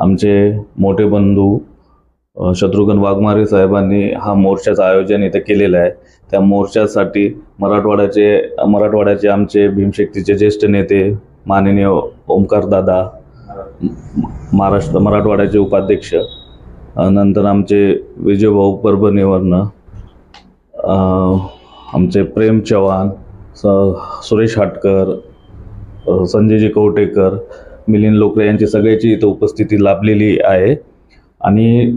आमचे मोठे बंधू शत्रुघ्न वाघमारे साहेबांनी हा मोर्चाचं आयोजन इथं केलेलं आहे. त्या मोर्चासाठी मराठवाड्याचे मराठवाड्याचे आमचे भीमशक्तीचे ज्येष्ठ नेते माननीय ओमकारदादा महाराष्ट्र मराठवाड्याचे उपाध्यक्ष नंतर आमचे विजयभाऊ परभणीवरनं आमचे प्रेम चव्हाण स सुरेश हाटकर संजयजी कवटेकर मिलिंद लोकरे यांची सगळ्याची इथं उपस्थिती लाभलेली आहे. आणि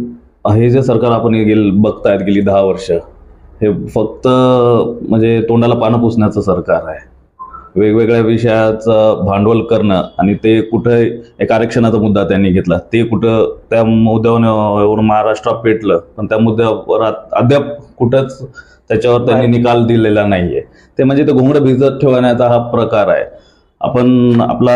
हे जे सरकार आपण गेल बघतायत गेली दहा वर्ष हे फक्त म्हणजे तोंडाला पानं पुसण्याचं सरकार आहे. वेगवेगळ्या विषयाचं भांडवल करणं आणि ते कुठं एक आरक्षणाचा मुद्दा त्यांनी घेतला ते कुठं त्या मुद्द्यावर महाराष्ट्रात पेटलं पण त्या मुद्द्यावर अद्याप कुठंच त्याच्यावर त्यांनी निकाल दिलेला नाहीये. ते म्हणजे ते घोंगडं भिजत ठेवण्याचा हा प्रकार आहे. आपण आपला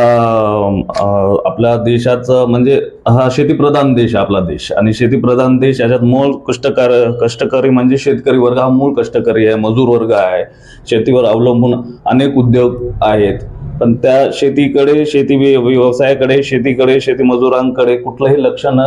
आपल्या देशाचं म्हणजे हा शेतीप्रधान देश आहे आपला देश. आणि शेतीप्रधान देश याच्यात मूळ कष्टकार कष्टकरी म्हणजे शेतकरी वर्ग हा मूळ कष्टकरी आहे मजूर वर्ग आहे. शेतीवर अवलंबून अनेक उद्योग आहेत. पण त्या शेतीकडे शेती व्यवसायाकडे शेतीकडे शेती मजुरांकडे कुठलंही लक्ष न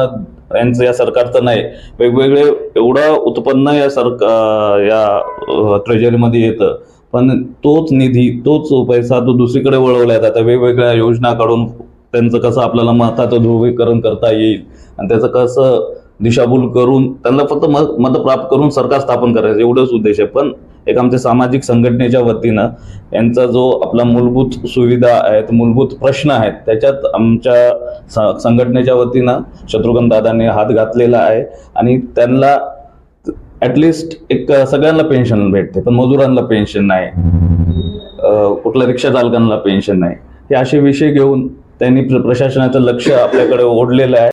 यांचं या सरकारचं नाही. वेगवेगळे एवढं उत्पन्न या सरकार या ट्रेजरीमध्ये येतं. पण तोच निधी तोच पैसा तो दुसरीकडे वळवला जातो वेगवेगळ्या योजना काढून त्यांचं कसं आपल्याला मताचं ध्रुवीकरण करता येईल आणि त्याचं कसं दिशाभूल करून त्यांना फक्त मत मत प्राप्त करून सरकार स्थापन करायचं एवढंच उद्देश आहे. पण एक आमच्या सामाजिक संघटनेच्या वतीनं यांचा जो आपला मूलभूत सुविधा आहेत मूलभूत प्रश्न आहेत त्याच्यात आमच्या संघटनेच्या वतीनं शत्रुघ्न दादांनी हात घातलेला आहे. आणि त्यांना ॲटलिस्ट एक सगळ्यांना पेन्शन भेटते पण मजुरांना पेन्शन नाही. कुठल्या रिक्षा चालकांना पेन्शन नाही. हे असे विषय घेऊन त्यांनी प्रशासनाचं लक्ष आपल्याकडे ओढलेलं आहे.